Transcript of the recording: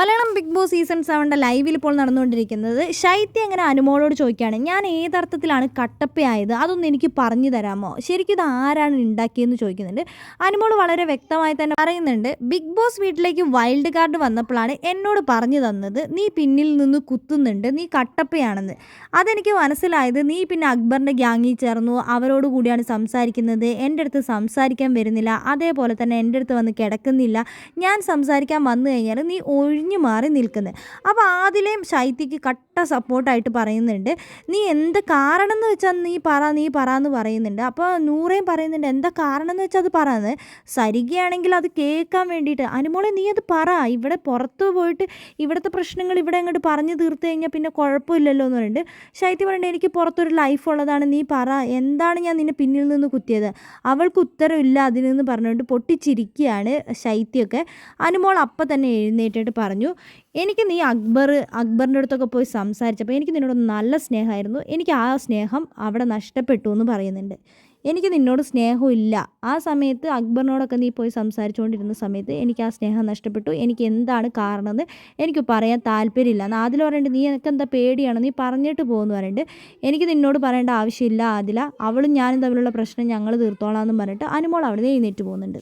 Malayalam big Boss season സെവന്റെ ലൈവിൽ ഇപ്പോൾ നടന്നുകൊണ്ടിരിക്കുന്നത് ശൈത്യ അങ്ങനെ അനുമോളോട് ചോദിക്കുകയാണ് ഞാൻ ഏതർത്ഥത്തിലാണ് കട്ടപ്പയായത്? അതൊന്നും എനിക്ക് പറഞ്ഞു തരാമോ? ശരിക്കും ഇത് ആരാണ് ഉണ്ടാക്കിയെന്ന് ചോദിക്കുന്നുണ്ട്. അനുമോൾ വളരെ വ്യക്തമായി തന്നെ പറയുന്നുണ്ട് ബിഗ് ബോസ് വീട്ടിലേക്ക് വൈൽഡ് കാർഡ് വന്നപ്പോഴാണ് എന്നോട് പറഞ്ഞു തന്നത്. നീ പിന്നിൽ നിന്ന് കുത്തുന്നുണ്ട്. നീ കട്ടപ്പയാണെന്ന്. അതെനിക്ക് മനസ്സിലായത് നീ പിന്നെ അക്ബറിന്റെ ഗ്യാങ്ങിൽ ചേർന്നു. അവരോട് കൂടിയാണ് സംസാരിക്കുന്നത്. എന്റെ അടുത്ത് സംസാരിക്കാൻ വരുന്നില്ല. അതേപോലെ തന്നെ എന്റെ അടുത്ത് വന്ന് കിടക്കുന്നില്ല. ഞാൻ സംസാരിക്കാൻ വന്നു കഴിഞ്ഞാൽ നീ ഒഴിഞ്ഞു മാറി നിൽക്കുന്നത് അപ്പോൾ ആദിലേയും ശൈത്യക്ക് കട്ട സപ്പോർട്ടായിട്ട് പറയുന്നുണ്ട്. നീ എന്ത് കാരണം എന്ന് വെച്ചാൽ നീ പറ നീ പറ എന്ന് പറയുന്നുണ്ട്. അപ്പോൾ നൂറേയും പറയുന്നുണ്ട് എന്താ കാരണം എന്ന് വെച്ചാൽ അത് പറയുന്നത് സരികയാണെങ്കിൽ അത് കേൾക്കാൻ വേണ്ടിയിട്ട്. അനുമോളെ നീ അത് പറ. ഇവിടെ പുറത്ത് പോയിട്ട് ഇവിടുത്തെ പ്രശ്നങ്ങൾ ഇവിടെ അങ്ങോട്ട് പറഞ്ഞു തീർത്തു കഴിഞ്ഞാൽ പിന്നെ കുഴപ്പമില്ലല്ലോ എന്ന് പറയുന്നുണ്ട് ശൈത്യ പറയുന്നത് എനിക്ക് പുറത്തൊരു ലൈഫ് ഉള്ളതാണ്. നീ പറ. എന്താണ് ഞാൻ നിന്നെ പിന്നിൽ നിന്ന് കുത്തിയത്? അവൾക്ക് ഉത്തരവില്ല അതിനെന്ന് പറഞ്ഞുകൊണ്ട് പൊട്ടിച്ചിരിക്കുകയാണ് ശൈത്യമൊക്കെ അനുമോൾ അപ്പം തന്നെ എഴുന്നേറ്റിട്ട് പറഞ്ഞു എനിക്ക് നീ അക്ബർ അക്ബറിന്റെ അടുത്തൊക്കെ പോയി സംസാരിച്ചപ്പോൾ എനിക്ക് നിന്നോട് നല്ല സ്നേഹമായിരുന്നു. എനിക്ക് ആ സ്നേഹം അവിടെ നഷ്ടപ്പെട്ടു എന്ന് പറയുന്നുണ്ട്. എനിക്ക് നിന്നോട് സ്നേഹമില്ല ആ സമയത്ത് അക്ബറിനോടൊക്കെ നീ പോയി സംസാരിച്ചുകൊണ്ടിരുന്ന സമയത്ത് എനിക്ക് ആ സ്നേഹം നഷ്ടപ്പെട്ടു. എനിക്ക് എന്താണ് കാരണമെന്ന് എനിക്ക് പറയാൻ താല്പര്യമില്ല. എന്നാൽ ആദിൽ പറയുന്നുണ്ട് നീ എനിക്ക് എന്താ പേടിയാണ്? നീ പറഞ്ഞിട്ട് പോകുമെന്ന് പറയുന്നുണ്ട് എനിക്ക് നിന്നോട് പറയേണ്ട ആവശ്യമില്ല ആദില അവളും ഞാനും തമ്മിലുള്ള പ്രശ്നം ഞങ്ങൾ തീർത്തോളാം എന്ന് പറഞ്ഞിട്ട് അനുമോൾ അവിടെ നിന്ന് എഴുന്നേറ്റ് പോകുന്നുണ്ട്.